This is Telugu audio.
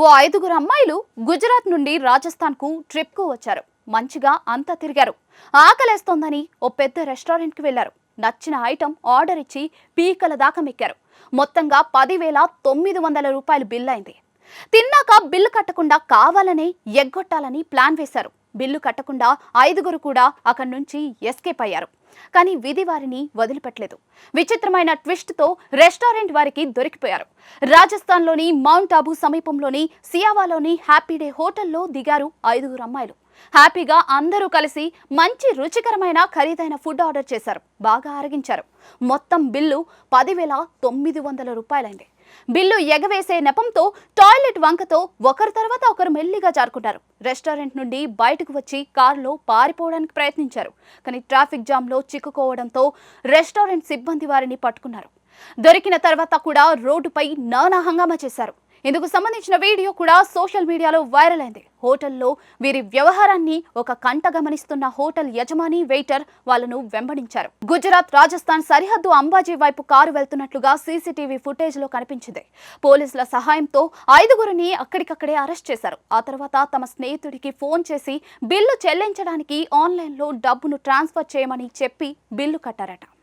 ఓ ఐదుగురు అమ్మాయిలు గుజరాత్ నుండి రాజస్థాన్కు ట్రిప్కు వచ్చారు. మంచిగా అంతా తిరిగారు. ఆకలేస్తోందని ఓ పెద్ద రెస్టారెంట్కి వెళ్ళారు నచ్చిన ఐటెం ఆర్డర్ ఇచ్చి పీకల దాకా మెక్కారు మొత్తంగా పదివేల తొమ్మిది వందల రూపాయలు బిల్ అయింది. తిన్నాక బిల్లు కట్టకుండా కావాలనే ఎగ్గొట్టాలని ప్లాన్ వేశారు. బిల్లు కట్టకుండా ఐదుగురు కూడా అక్కడి నుంచి ఎస్కేప్ అయ్యారు. కానీ విధి వారిని వదిలిపెట్టలేదు. విచిత్రమైన ట్విస్ట్తో రెస్టారెంట్ వారికి దొరికిపోయారు. రాజస్థాన్లోని మౌంట్ ఆబు సమీపంలోని సియావాలోని హ్యాపీ డే హోటల్లో దిగారు ఐదుగురు అమ్మాయిలు. హ్యాపీగా అందరూ కలిసి మంచి రుచికరమైన ఖరీదైన ఫుడ్ ఆర్డర్ చేశారు. బాగా ఆరగించారు మొత్తం బిల్లు పదివేల తొమ్మిది వందల రూపాయలైంది. బిల్లు ఎగవేసే నెపంతో టాయిలెట్ వంకతో ఒకరి తర్వాత ఒకరు మెల్లిగా జారుకుంటారు రెస్టారెంట్ నుండి బయటకు వచ్చి కారులో పారిపోవడానికి ప్రయత్నించారు. కానీ ట్రాఫిక్ జామ్లో చిక్కుకోవడంతో రెస్టారెంట్ సిబ్బంది వారిని పట్టుకున్నారు. దొరికిన తర్వాత కూడా రోడ్డుపై నానా హంగామా చేశారు. ఇందుకు సంబంధించిన వీడియో కూడా సోషల్ మీడియాలో వైరల్ అయింది. హోటల్లో వీరి వ్యవహారాన్ని ఒక కంట గమనిస్తున్న హోటల్ యజమాని వెయిటర్ వాళ్ళను వెంబడించారు. గుజరాత్ రాజస్థాన్ సరిహద్దు అంబాజీ వైపు కారు వెళ్తున్నట్లుగా సీసీటీవీ ఫుటేజ్లో కనిపించింది. పోలీసుల సహాయంతో ఐదుగురిని అక్కడికక్కడే అరెస్ట్ చేశారు. ఆ తర్వాత తమ స్నేహితుడికి ఫోన్ చేసి బిల్లు చెల్లించడానికి ఆన్లైన్లో డబ్బును ట్రాన్స్ఫర్ చేయమని చెప్పి బిల్లు కట్టారట.